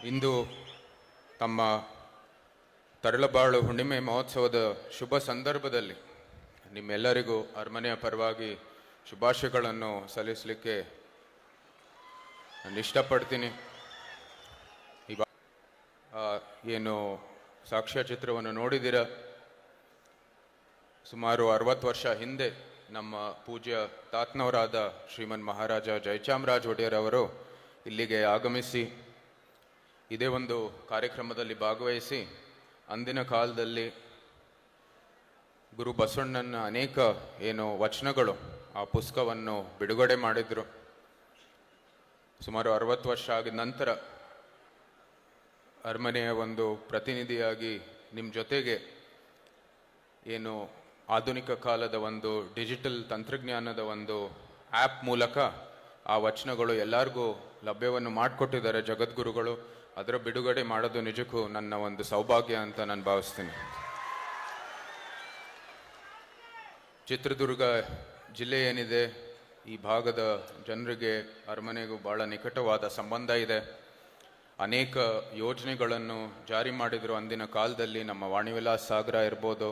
ಇಂದು ತಮ್ಮ ತರಳಬಾಳು ಹುಣ್ಣಿಮೆ ಮಹೋತ್ಸವದ ಶುಭ ಸಂದರ್ಭದಲ್ಲಿ ನಿಮ್ಮೆಲ್ಲರಿಗೂ ಅರಮನೆಯ ಪರವಾಗಿ ಶುಭಾಶಯಗಳನ್ನು ಸಲ್ಲಿಸಲಿಕ್ಕೆ ನಾನು ಇಷ್ಟಪಡ್ತೀನಿ ಏನು ಸಾಕ್ಷ್ಯಚಿತ್ರವನ್ನು ನೋಡಿದಿರ ಸುಮಾರು ಅರವತ್ತು ವರ್ಷ ಹಿಂದೆ ನಮ್ಮ ಪೂಜ್ಯ ತಾತ್ನವರಾದ ಶ್ರೀಮನ್ ಮಹಾರಾಜ ಜಯಚಾಮರಾಜ್ ಒಡೆಯರ್ ಅವರು ಇಲ್ಲಿಗೆ ಆಗಮಿಸಿ ಇದೇ ಒಂದು ಕಾರ್ಯಕ್ರಮದಲ್ಲಿ ಭಾಗವಹಿಸಿ ಅಂದಿನ ಕಾಲದಲ್ಲಿ ಗುರು ಬಸವಣ್ಣನ ಅನೇಕ ಏನು ವಚನಗಳು ಆ ಪುಸ್ತಕವನ್ನು ಬಿಡುಗಡೆ ಮಾಡಿದರು. ಸುಮಾರು ಅರವತ್ತು ವರ್ಷ ಆಗಿದ ನಂತರ ಅರಮನೆಯ ಒಂದು ಪ್ರತಿನಿಧಿಯಾಗಿ ನಿಮ್ಮ ಜೊತೆಗೆ ಏನು ಆಧುನಿಕ ಕಾಲದ ಒಂದು ಡಿಜಿಟಲ್ ತಂತ್ರಜ್ಞಾನದ ಒಂದು ಆ್ಯಪ್ ಮೂಲಕ ಆ ವಚನಗಳು ಎಲ್ಲರಿಗೂ ಲಭ್ಯವನ್ನು ಮಾಡಿಕೊಟ್ಟಿದ್ದಾರೆ ಜಗದ್ಗುರುಗಳು. ಅದರ ಬಿಡುಗಡೆ ಮಾಡೋದು ನಿಜಕ್ಕೂ ನನ್ನ ಒಂದು ಸೌಭಾಗ್ಯ ಅಂತ ನಾನು ಭಾವಿಸ್ತೀನಿ. ಚಿತ್ರದುರ್ಗ ಜಿಲ್ಲೆ ಏನಿದೆ, ಈ ಭಾಗದ ಜನರಿಗೆ ಅರಮನೆಗೂ ಬಹಳ ನಿಕಟವಾದ ಸಂಬಂಧ ಇದೆ. ಅನೇಕ ಯೋಜನೆಗಳನ್ನು ಜಾರಿ ಮಾಡಿದರು ಅಂದಿನ ಕಾಲದಲ್ಲಿ. ನಮ್ಮ ವಾಣಿವಿಲಾಸ್ ಸಾಗರ ಇರ್ಬೋದು,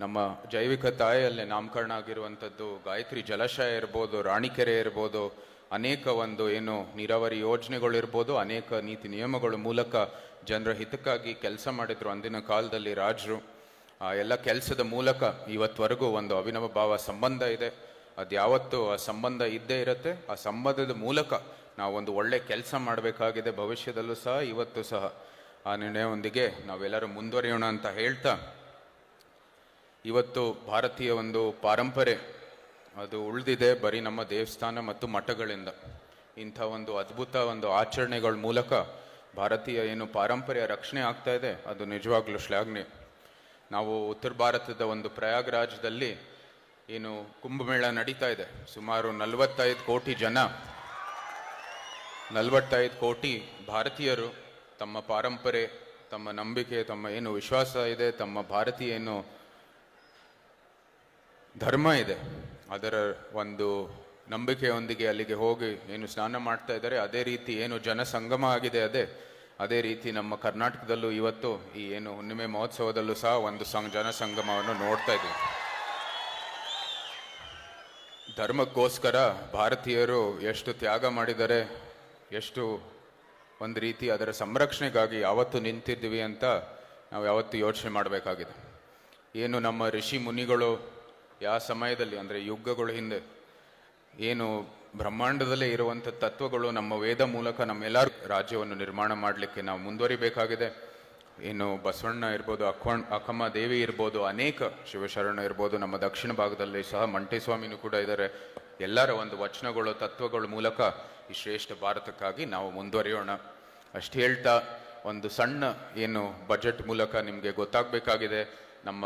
ನಮ್ಮ ಜೈವಿಕ ತಾಯಿಯಲ್ಲೇ ನಾಮಕರಣ ಆಗಿರುವಂಥದ್ದು, ಗಾಯತ್ರಿ ಜಲಾಶಯ ಇರ್ಬೋದು, ರಾಣಿಕೆರೆ ಇರ್ಬೋದು ಅನೇಕ ಒಂದು ಏನು ನೀರಾವರಿ ಯೋಜನೆಗಳಿರ್ಬೋದು ಅನೇಕ ನೀತಿ ನಿಯಮಗಳ ಮೂಲಕ ಜನರ ಹಿತಕ್ಕಾಗಿ ಕೆಲಸ ಮಾಡಿದ್ರು ಅಂದಿನ ಕಾಲದಲ್ಲಿ ರಾಜರು. ಆ, ಎಲ್ಲ ಕೆಲಸದ ಮೂಲಕ ಇವತ್ತವರೆಗೂ ಒಂದು ಅವಿನವ ಭಾವ ಸಂಬಂಧ ಇದೆ. ಅದು ಯಾವತ್ತು ಆ ಸಂಬಂಧ ಇದ್ದೇ ಇರುತ್ತೆ. ಆ ಸಂಬಂಧದ ಮೂಲಕ ನಾವು ಒಂದು ಒಳ್ಳೆ ಕೆಲಸ ಮಾಡಬೇಕಾಗಿದೆ. ಭವಿಷ್ಯದಲ್ಲೂ ಸಹ, ಇವತ್ತು ಸಹ. ಆ ನಿರ್ಣಯದೊಂದಿಗೆ ನಾವೆಲ್ಲರೂ ಮುಂದುವರಿಯೋಣ ಅಂತ ಹೇಳ್ತಾ, ಇವತ್ತು ಭಾರತೀಯ ಒಂದು ಪಾರಂಪರೆ ಅದು ಉಳಿದಿದೆ ಬರೀ ನಮ್ಮ ದೇವಸ್ಥಾನ ಮತ್ತು ಮಠಗಳಿಂದ. ಇಂಥ ಒಂದು ಅದ್ಭುತ ಒಂದು ಆಚರಣೆಗಳ ಮೂಲಕ ಭಾರತೀಯ ಏನು ಪಾರಂಪರ್ಯ ರಕ್ಷಣೆ ಆಗ್ತಾ ಇದೆ, ಅದು ನಿಜವಾಗ್ಲೂ ಶ್ಲಾಘನೆ ನಾವು ಉತ್ತರ ಭಾರತದ ಒಂದು ಪ್ರಯಾಗ್ರಾಜ್ದಲ್ಲಿ ಏನು ಕುಂಭಮೇಳ ನಡೀತಾ ಇದೆ. ಸುಮಾರು ನಲವತ್ತೈದು ಕೋಟಿ ಜನ, ನಲವತ್ತೈದು ಕೋಟಿ ಭಾರತೀಯರು ತಮ್ಮ ಪಾರಂಪರೆ, ತಮ್ಮ ನಂಬಿಕೆ, ತಮ್ಮ ಏನು ವಿಶ್ವಾಸ ಇದೆ, ತಮ್ಮ ಭಾರತೀಯ ಏನು ಧರ್ಮ ಇದೆ. ಅದರ ಒಂದು ನಂಬಿಕೆಯೊಂದಿಗೆ ಅಲ್ಲಿಗೆ ಹೋಗಿ ಏನು ಸ್ನಾನ ಮಾಡ್ತಾ ಇದ್ದಾರೆ ಅದೇ ರೀತಿ ಏನು ಜನಸಂಗಮ ಆಗಿದೆ ಅದೇ. ಅದೇ ರೀತಿ ನಮ್ಮ ಕರ್ನಾಟಕದಲ್ಲೂ ಇವತ್ತು ಈ ಏನು ಹುಣ್ಣಿಮೆ ಮಹೋತ್ಸವದಲ್ಲೂ ಸಹ ಒಂದು ಸಂ ಜನಸಂಗಮವನ್ನು ನೋಡ್ತಾ ಇದ್ದೀವಿ. ಧರ್ಮಕ್ಕೋಸ್ಕರ ಭಾರತೀಯರು ಎಷ್ಟು ತ್ಯಾಗ ಮಾಡಿದರೆ, ಎಷ್ಟು ಒಂದು ರೀತಿ ಅದರ ಸಂರಕ್ಷಣೆಗಾಗಿ ಯಾವತ್ತು ನಿಂತಿದ್ದೀವಿ ಅಂತ ನಾವು ಯಾವತ್ತು ಯೋಚನೆ ಮಾಡಬೇಕಾಗಿದೆ. ಏನು ನಮ್ಮ ಋಷಿ ಮುನಿಗಳು ಯಾವ ಸಮಯದಲ್ಲಿ, ಅಂದರೆ ಯುಗಗಳ ಹಿಂದೆ, ಏನು ಬ್ರಹ್ಮಾಂಡದಲ್ಲೇ ಇರುವಂಥ ತತ್ವಗಳು ನಮ್ಮ ವೇದ ಮೂಲಕ ನಮ್ಮೆಲ್ಲರ ರಾಜ್ಯವನ್ನು ನಿರ್ಮಾಣ ಮಾಡಲಿಕ್ಕೆ ನಾವು ಮುಂದುವರಿಬೇಕಾಗಿದೆ. ಏನು ಬಸವಣ್ಣ ಇರ್ಬೋದು, ಅಕ್ವಣ್ ಅಕ್ಕಮ್ಮ ದೇವಿ ಇರ್ಬೋದು, ಅನೇಕ ಶಿವಶರಣ ಇರ್ಬೋದು, ನಮ್ಮ ದಕ್ಷಿಣ ಭಾಗದಲ್ಲಿ ಸಹ ಮಂಟೇಸ್ವಾಮಿನೂ ಕೂಡ ಇದ್ದಾರೆ. ಎಲ್ಲರ ಒಂದು ವಚನಗಳು, ತತ್ವಗಳ ಮೂಲಕ ಈ ಶ್ರೇಷ್ಠ ಭಾರತಕ್ಕಾಗಿ ನಾವು ಮುಂದುವರಿಯೋಣ. ಅಷ್ಟು ಹೇಳ್ತಾ, ಒಂದು ಸಣ್ಣ, ಏನು ಬಜೆಟ್ ಮೂಲಕ ನಿಮಗೆ ಗೊತ್ತಾಗಬೇಕಾಗಿದೆ. ನಮ್ಮ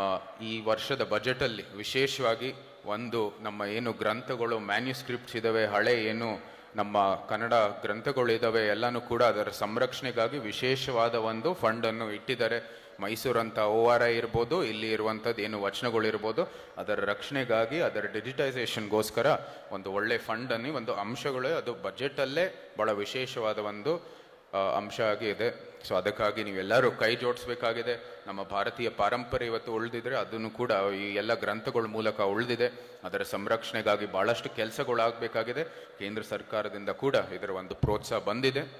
ಈ ವರ್ಷದ ಬಜೆಟಲ್ಲಿ ವಿಶೇಷವಾಗಿ ಒಂದು ನಮ್ಮ ಏನು ಗ್ರಂಥಗಳು ಮ್ಯಾನ್ಯುಸ್ಕ್ರಿಪ್ಟ್ಸ್ ಇದ್ದಾವೆ ಹಳೆ ಏನು ನಮ್ಮ ಕನ್ನಡ ಗ್ರಂಥಗಳಿದ್ದಾವೆ ಎಲ್ಲನೂ ಕೂಡ ಅದರ ಸಂರಕ್ಷಣೆಗಾಗಿ ವಿಶೇಷವಾದ ಒಂದು ಫಂಡನ್ನು ಇಟ್ಟಿದ್ದಾರೆ. ಮೈಸೂರಂತ ಓ ಆರ್ ಐ ಇರ್ಬೋದು, ಇಲ್ಲಿ ಇರುವಂಥದ್ದು ಏನು ವಚನಗಳಿರ್ಬೋದು ಅದರ ರಕ್ಷಣೆಗಾಗಿ, ಅದರ ಡಿಜಿಟೈಸೇಷನ್ಗೋಸ್ಕರ ಒಂದು ಒಳ್ಳೆ ಫಂಡನ್ನು ಒಂದು ಅಂಶಗಳೇ ಅದು ಬಜೆಟಲ್ಲೇ ಭಾಳ ವಿಶೇಷವಾದ ಒಂದು ಅಂಶ ಆಗಿ ಇದೆ ಸೊ ಅದಕ್ಕಾಗಿ ನೀವೆಲ್ಲರೂ ಕೈ ಜೋಡಿಸ್ಬೇಕಾಗಿದೆ. ನಮ್ಮ ಭಾರತೀಯ ಪಾರಂಪರೆ ಇವತ್ತು ಉಳಿದಿದ್ರೆ ಅದನ್ನು ಕೂಡ ಈ ಎಲ್ಲ ಗ್ರಂಥಗಳ ಮೂಲಕ ಉಳಿದಿದೆ. ಅದರ ಸಂರಕ್ಷಣೆಗಾಗಿ ಬಹಳಷ್ಟು ಕೆಲಸಗಳಾಗಬೇಕಾಗಿದೆ. ಕೇಂದ್ರ ಸರ್ಕಾರದಿಂದ ಕೂಡ ಇದರ ಒಂದು ಪ್ರೋತ್ಸಾಹ ಬಂದಿದೆ.